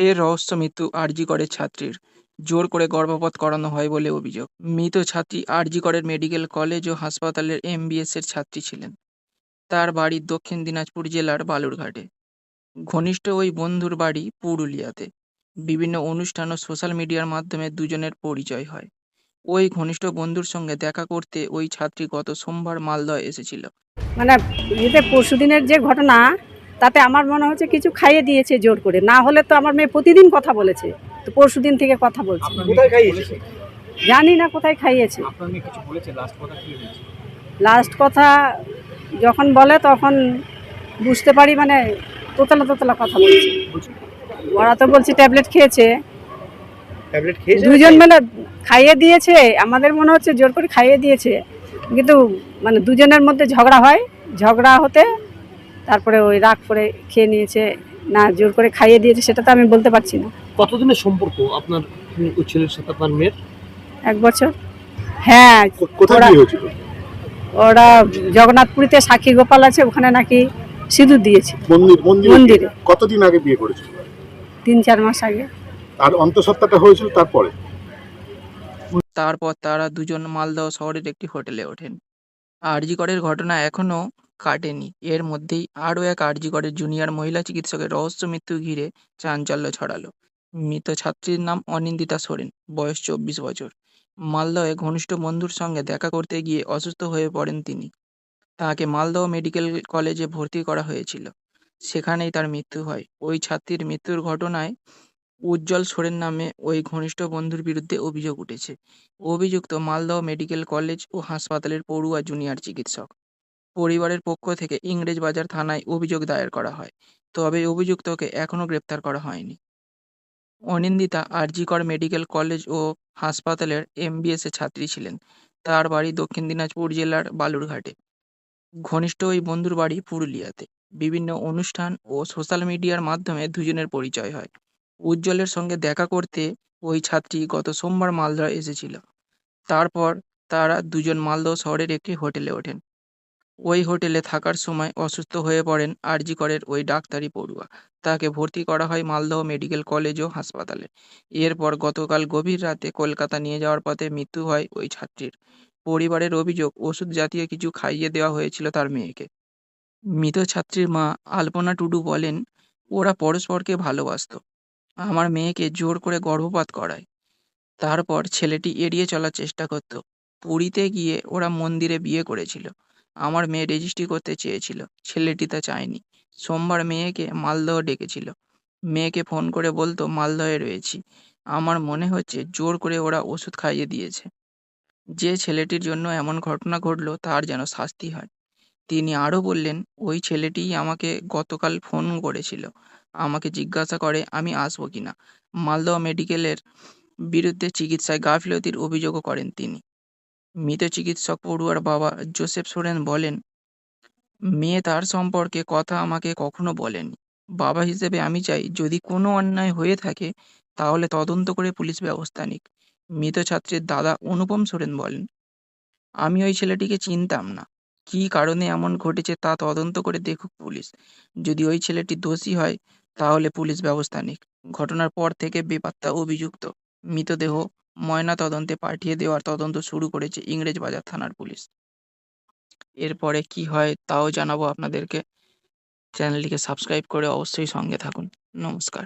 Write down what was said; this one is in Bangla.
ফের রহস্য মৃত্যু আরজিকরের ছাত্রীর। জোর করে গর্ভপাত করানো হয় বলে অভিযোগ। মৃত ছাত্রী আরজিকরের মেডিকেল কলেজ ও হাসপাতালের এমবিএস এর ছাত্রী ছিলেন। তার বাড়ি দক্ষিণ দিনাজপুর জেলার বালুরঘাটে। ঘনিষ্ঠ ওই বন্ধুর বাড়ি পুরুলিয়াতে। বিভিন্ন অনুষ্ঠান ও সোশ্যাল মিডিয়ার মাধ্যমে দুজনের পরিচয় হয়। ওই ঘনিষ্ঠ বন্ধুর সঙ্গে দেখা করতে ওই ছাত্রী গত সোমবার মালদহ এসেছিল। মানে ইয়েতে পরশু দিনের যে ঘটনা তাতে আমার মনে হচ্ছে কিছু খাইয়ে দিয়েছে জোর করে। না হলে তো আমার মেয়ে প্রতিদিন কথা বলেছে। তো পরশু দিন থেকে কথা বলছে। জানি না কোথায় খাইয়েছে। লাস্ট কথা যখন বলে তখন বুঝতে পারি মানে তোতলা তোতলা কথা বলছে। ওরা তো বলছে ট্যাবলেট খেয়েছে। দুজন মানে খাইয়ে দিয়েছে। আমাদের মনে হচ্ছে জোর করে খাইয়ে দিয়েছে। কিন্তু মানে দুজনের মধ্যে ঝগড়া হয়। ঝগড়া হতে তারপরে ওই রাগ করে খেয়ে নিয়েছে না জোর করে খাইয়ে দিয়েছে সেটা তো আমি বলতে পারছি না। কতদিনের সম্পর্ক আপনার ওই ছেলের সাথে আপনার মেয়ের? এক বছর। হ্যাঁ কোথায় ওরা- বিয়ে হয়েছিল? ওরা জগন্নাথপুরীতে সাক্ষী গোপাল আছে ওখানে নাকি সিঁদুর দিয়েছে। মন্দির। কতদিন আগে বিয়ে করেছিল? তিন চার মাস আগে। আর অন্তঃসত্ত্বাটা হয়েছিল তারপরে? তারপর তারা দুজন মালদহ শহরের একটি হোটেলে ওঠেন। আরজিকরের ঘটনা এখনও কাটেনি। এর মধ্যেই আরও এক আরজিকরের জুনিয়র মহিলা চিকিৎসকের রহস্য মৃত্যু ঘিরে চাঞ্চল্য ছড়ালো। মৃত ছাত্রীর নাম অনিন্দিতা সোরেন, বয়স চব্বিশ বছর। মালদহে ঘনিষ্ঠ বন্ধুর সঙ্গে দেখা করতে গিয়ে অসুস্থ হয়ে পড়েন তিনি। তাকে মালদহ মেডিকেল কলেজে ভর্তি করা হয়েছিল। সেখানেই তার মৃত্যু হয়। ওই ছাত্রীর মৃত্যুর ঘটনায় উজ্জ্বল সোরেন নামে ওই ঘনিষ্ঠ বন্ধুর বিরুদ্ধে অভিযোগ উঠেছে। অভিযুক্ত মালদহ মেডিকেল কলেজ ও হাসপাতালের পড়ুয়া জুনিয়র চিকিৎসক। পরিবারের পক্ষ থেকে ইংরেজবাজার থানায় অভিযোগ দায়ের করা হয়। তবে অভিযুক্তকে এখনও গ্রেপ্তার করা হয়নি। অনিন্দিতা আরজিকর মেডিকেল কলেজ ও হাসপাতালের এমবিএস ছাত্রী ছিলেন। তার বাড়ি দক্ষিণ দিনাজপুর জেলার বালুরঘাটে। ঘনিষ্ঠ ওই বন্ধুর বাড়ি পুরুলিয়াতে। বিভিন্ন অনুষ্ঠান ও সোশ্যাল মিডিয়ার মাধ্যমে দুজনের পরিচয় হয়। উজ্জ্বলের সঙ্গে দেখা করতে ওই ছাত্রী গত সোমবার মালদহ এসেছিল। তারপর তারা দুজন মালদহ শহরের একটি হোটেলে ওঠেন। ওই হোটেলে থাকার সময় অসুস্থ হয়ে পড়েন আরজিকরের ওই ডাক্তারি পড়ুয়া। তাকে ভর্তি করা হয় মালদহ মেডিকেল কলেজ ও হাসপাতালে। এরপর গতকাল গভীর রাতে কলকাতা নিয়ে যাওয়ার পথে মৃত্যু হয় ওই ছাত্রীর। পরিবারের অভিযোগ, ওষুধ জাতীয় কিছু খাইয়ে দেওয়া হয়েছিল তার মেয়েকে। মৃত ছাত্রীর মা আলপনা টুডু বলেন, ওরা পরস্পরকে ভালোবাসতো। আমার মেয়েকে জোর করে গর্ভপাত করায়। তারপর ছেলেটি এড়িয়ে চলার চেষ্টা করত। পুরীতে গিয়ে ওরা মন্দিরে বিয়ে করেছিল। আমার মেয়ে রেজিস্ট্রি করতে চেয়েছিল। ছেলেটি তা চায়নি। সোমবার মেয়েকে মালদহ ডেকেছিল। মেয়েকে ফোন করে বলতো, মালদহে রয়েছি। আমার মনে হচ্ছে জোর করে ওরা ওষুধ খাইয়ে দিয়েছে। যে ছেলেটির জন্য এমন ঘটনা ঘটলো, তার যেন শাস্তি হয়। তিনি আরও বললেন, ওই ছেলেটিই আমাকে গতকাল ফোন করেছিল। আমাকে জিজ্ঞাসা করে, আমি আসব কিনা মালদহ মেডিকেলের বিরুদ্ধে চিকিৎসায় গাফিলতির অভিযোগও করেন তিনি। মৃত চিকিৎসক পড়ুয়ার বাবা জোসেফ সোরেন বলেন, মেয়ে তার সম্পর্কে কথা আমাকে কখনো বলেনি। বাবা হিসেবে আমি চাই যদি কোনো অন্যায় হয়ে থাকে, তাহলে তদন্ত করে পুলিশ ব্যবস্থা নিক। মৃত ছাত্রের দাদা অনুপম সোরেন বলেন, আমি ওই ছেলেটিকে চিনতাম না। কী কারণে এমন ঘটেছে তা তদন্ত করে দেখুক পুলিশ। যদি ওই ছেলেটি দোষী হয়, তাহলে পুলিশ ব্যবস্থা নিক। ঘটনার পর থেকে বেপাত্তা অভিযুক্ত। মৃতদেহ ময়না তদন্তে পাঠিয়ে দেওয়ার তদন্ত শুরু করেছে ইংরেজ বাজার থানার পুলিশ। এরপরে কি হয় তাও জানাব আপনাদেরকে। চ্যানেলটিকে সাবস্ক্রাইব করে অবশ্যই সঙ্গে থাকুন। নমস্কার।